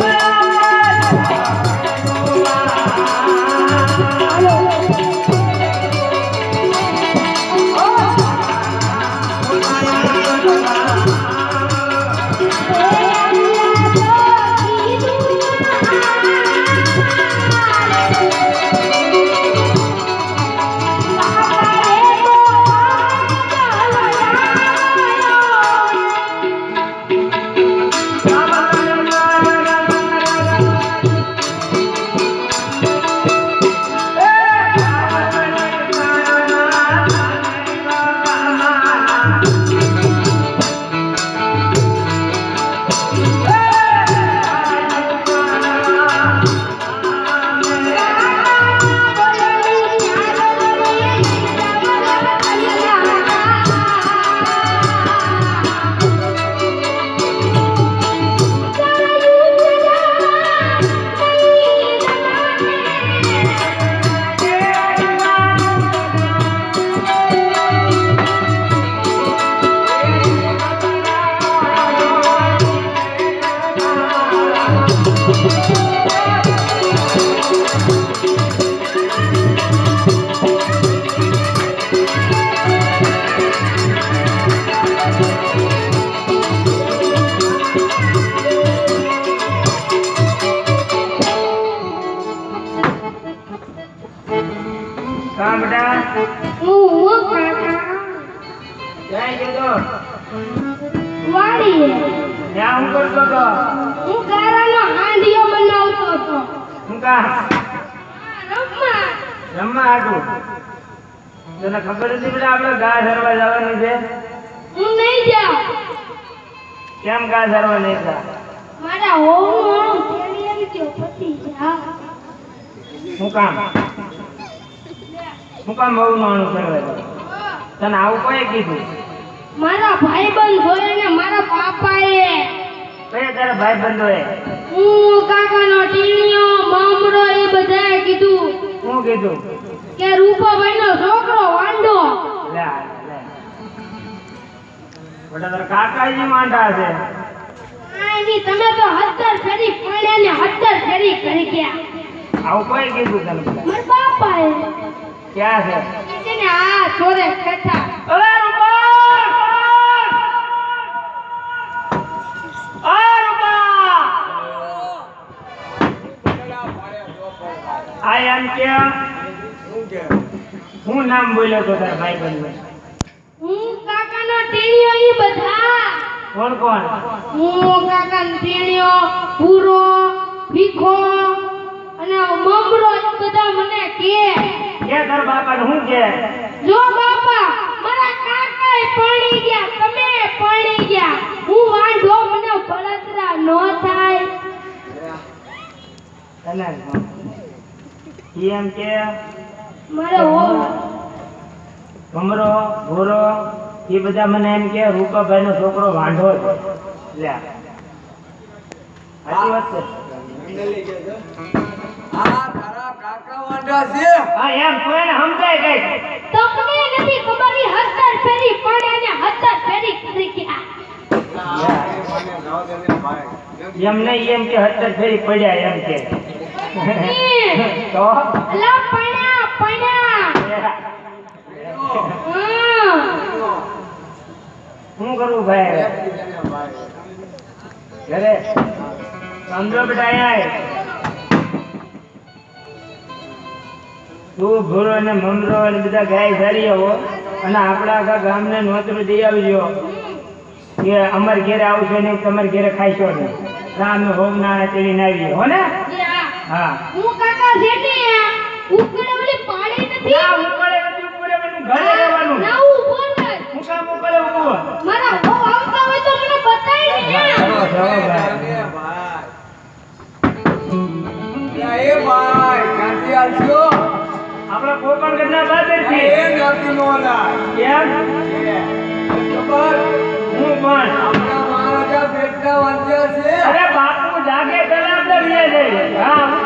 કા તને ખબર હતી બેટા આપણે ગા ધરવા જવાની છે. હું નહીં જાઉં. કેમ ગા ધરવા નહીં જા? મારા હોવું તેડી આવી ગયો પછી જા. હું કામ? હું કામ બહુ માણું કરવા? તને આવું કોઈ કીધું? મારા ભાઈબંધ હોય ને મારા પાપાએ. કયા તારા ભાઈ હોય? હું કાકાનો ટીણીઓ મામરો એ બધાએ કીધું. શું કીધું? કે રૂપાભાઈનો છોકરો વાંડો લે આ, લે. બેટા તારા કાકાજી માંડા છે. આની તમે તો હત્તર ફેરી પડ્યા ને હત્તર ફેરી કરી ગયા. આવું કોઈ કીધું તને મારા બાપાએ. ક્યાં છે? એ ને આ છોરે બેઠા અરે રૂપા! આ એમ કે હું નામ બોલ્યો તો તાર ભાઈ બંધ હું કાકાનો ટીણીયો ઈ બધા. કોણ કોણ? હું કાકાનો ટીણીયો પૂરો ભીખો અને મમરો બધા મને કે. કે તારા બાપાને હું કે? જો બાપા મારા કાકાએ પરણી ગયા તમે પડી ગયા. હું વાંઢો મને બળતરા ન થાય. તને એમ કે ભમરો ભૂરો એ બધા મને એમ કે રૂપાભાઈ નો છોકરો વાંઢો છે. સાચી વાત છે? આ તારા કાકા વાંઢા છે. હા એમ તું સમજાય કઈ તમને નથી ખબર ઈ હત્તર ફેરી પડ્યા ને હત્તર ફેરી કરી એમ નહીં એમ કે હતર ફેરી પડ્યા એમ કે. તો? શું કરવું ભાઈ? ઘરે. સમજો બેટા. તું ભૂરો ને મમરો અને બધા ગાય સારી આવો અને આપણા આખા ગામને નોતરું દઈ આવજો. કે અમાર ઘેરે આવશે ને તમારે ઘેરે ખાઈશો ને રામ હોમ ના તેડી ના આવીએ. હો ને? હા. હું. કાકા જેટી ઉકળે નથી ના નથી ઘરે રહેવાનું. ઊભો. હું કામ ઉપડે ઊભું મારા વહુ આવતા હોય તો મને બતાવી દે જાઓ, જાઓ, એ ભાઈ. ભાઈ એ ભાઈ ક્યાંથી આવશો? આપણા એ નથી મોલા કેમ? ખબર? હું પણ. આપણા મહારાજા પેટના વાંચ્યા છે. અરે બાપુ જાગે પેલા આપણે જઈએ. હા.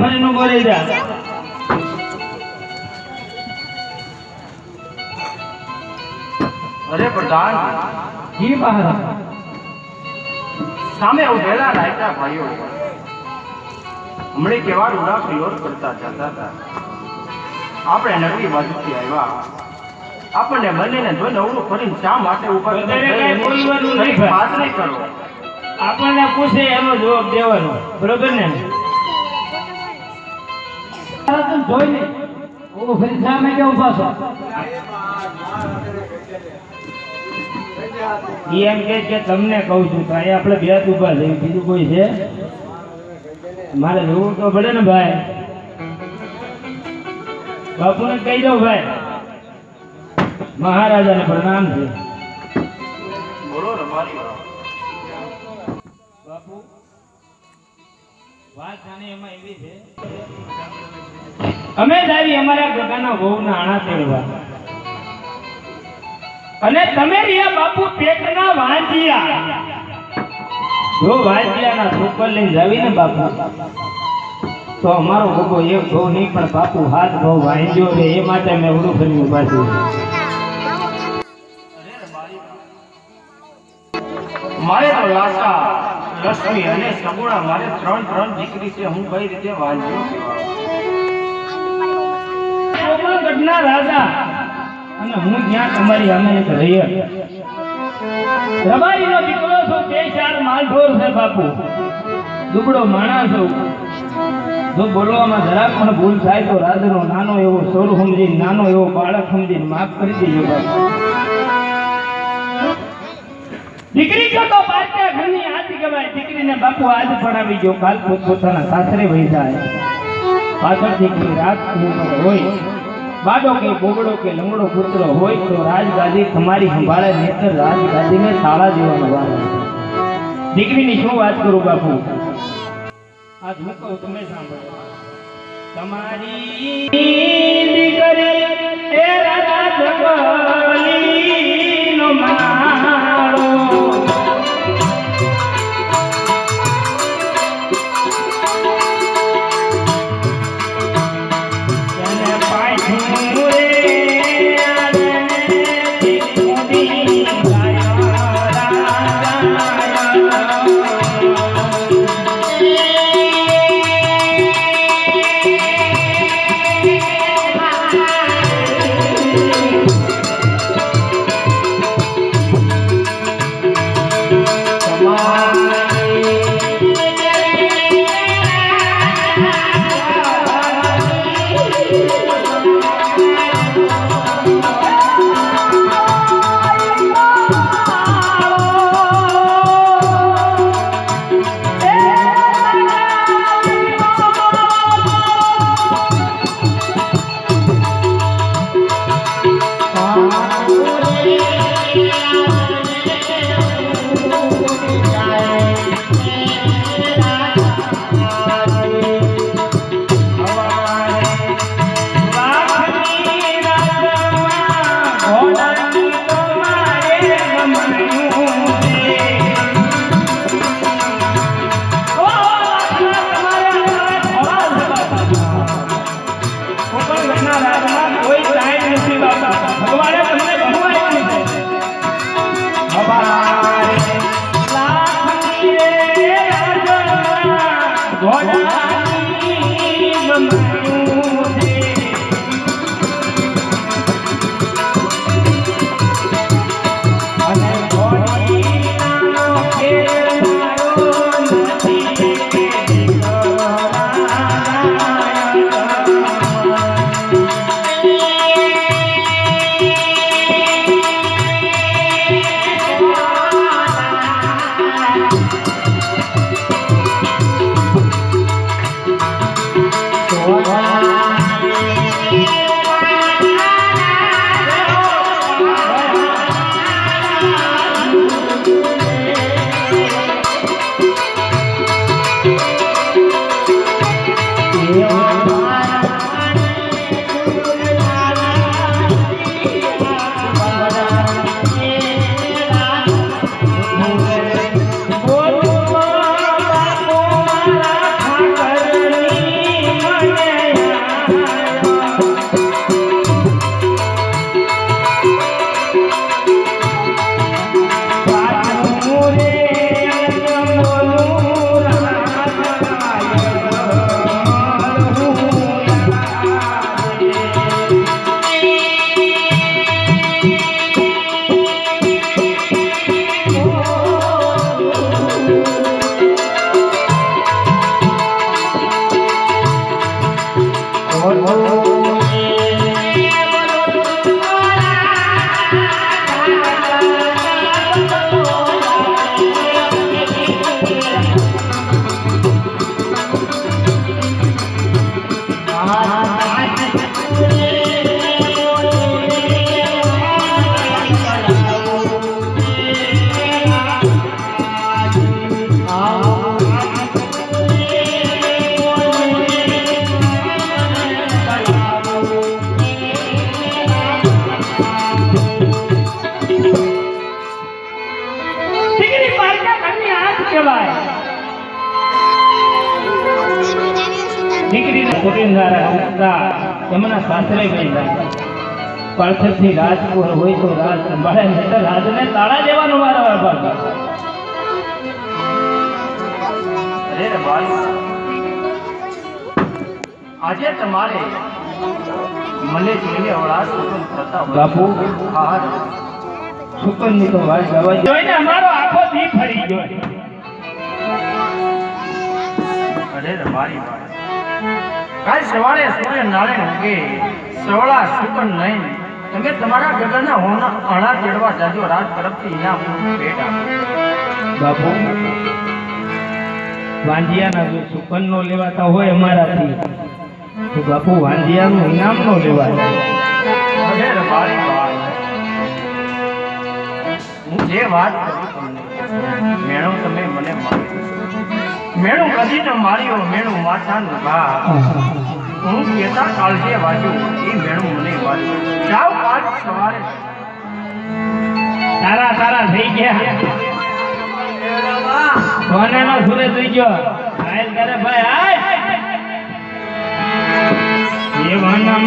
આમ ફરીને બોલી જા અરે પ્રધાન જી મહારાજ. સામે ઉભેલા રાયતા ભાઈઓ. હમણે કેવા રૂડા પ્રયોગ કરતા જતા હતા. આપણે નવી બાજુથી આવ્યા. આપણને બંનેને જોઈને અવળું ફરીને શા માટે ઉપર વાત નહીં કરો. આપણને પૂછે એનો જવાબ દેવાનો. બરોબર ને? જોઈ ને ઓ ફરી સામે કે ઊભા છો એમ કે કે તમને કહું છું, તો અહીંયા આપણે બે ઊભા છે, બીજું કોઈ છે? મારે જોવું તો પડે ને ભાઈ. બાપુને કહી દઉં ભાઈ, મહારાજાને પ્રણામ છે. બોલો રમારી અમે દાવી અમારા ગગાના વહુના નાણા તેડવા અને તમે રહ્યા બાપુ પેટના વાંજિયા. જો વાંજિયાના સુપર લઈને જાવી ને બાપુ તો અમારો ગગો એક ઘઉં નહીં પણ બાપુ હાથ ઘઉં વાંજ્યો રે એ માટે મેં ઉડું ફરી ઊભા છું. મારે તો લાસા લક્ષ્મી મારે ત્રણ ત્રણ દીકરી છે, હું કઈ રીતે વાંચ્યો ગઢના રાજા. અને હું ત્યાં તમારી અમે એક રહીએ રબારીનો છે બાપુ. દુબળો માણસ છું. જો બોલવામાં જરાક પણ ભૂલ થાય તો રાજાનો નાનો એવો સોર સમજી નાનો એવો બાળક સમજી માફ કરી દેજો બાપુ. દીકરી જો તો બાળકા ઘરની આજ કહેવાય, દીકરીને બાપુ આજ ભણાવી જો કાલ પોત પોતાના વહી જાય. પાછળ દીકરી હોય, બાડો કે બોબડો કે લંગડો પુત્ર હોય, તો રાજગાદી તમારી સંભાળે નેતર રાજગાદીને જેવાનો વારો દીકરીની શું વાત કરું બાપુ? આજ હું તમે સાંભળો. તમારી દીકરીને હસતા એમના સાસરે ગઈ પાછળથી રાજપુર હોય તો રાજ સંભાળે નહીં રાજને તાળા દેવાનું મારો અરે આજે તમારે મને જોઈને અવળા સુગંધ થતા. બાપુ. હા. સુકનની તો વાત જવા જોઈને અમારો આખો દી ફરી ગયો. અરે મારી બાઈ કાલ સવારે સૂર્ય નારાયણ ઉગે સવળા સુકન લઈને તમે તમારા ગગનના હોના અણા ચડવા જાજો રાત તરફથી ઇનામનું ભેટ આપો. બાપુ વાંધિયાના જો સુકન નો લેવાતા હોય અમારાથી તો બાપુ વાંધિયાનું ઇનામ નો લેવાય. હું જે વાત કરું તમને મેળો તમે મને મારી મેણું કદી તો માર્યો મેળું માથાનું ઘા હું કેતા કાળજે વાજ્યું એ મેળું મને વાજ્યું જાઓ કાલ સવારે. તારા તારા થઈ ગયા. સોનાનો સુરે થઈ ગયો. હાલ કરે ભાઈ હાલ જીવનમાં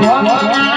મારા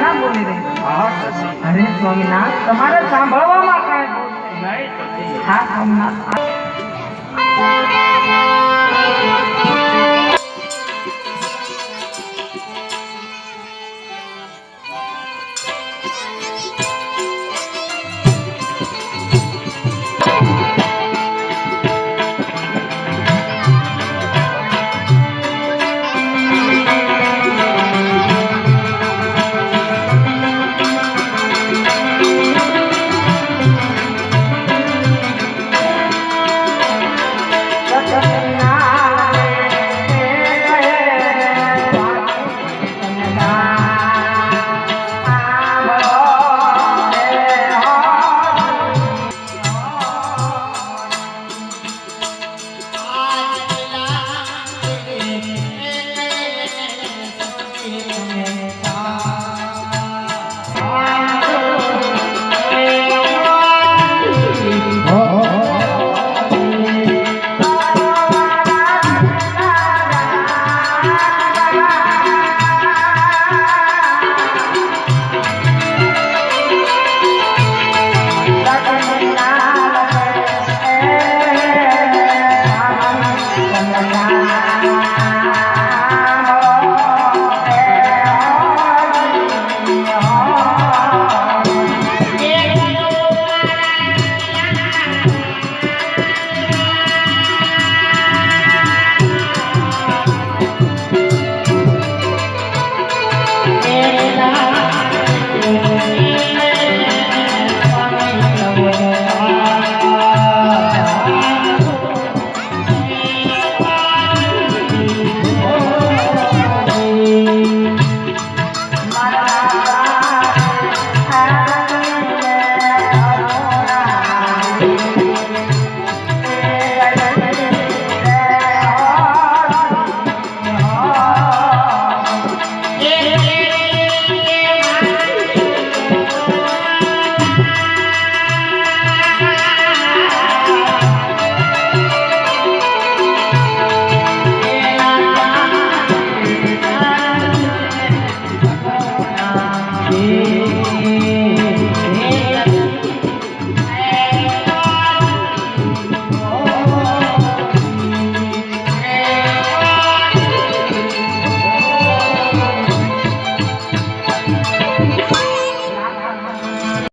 મેણા બોલી હા અરે સ્વામીનાથ તમારે સાંભળવામાં કાંઈ હા નહીં. નહીં સસી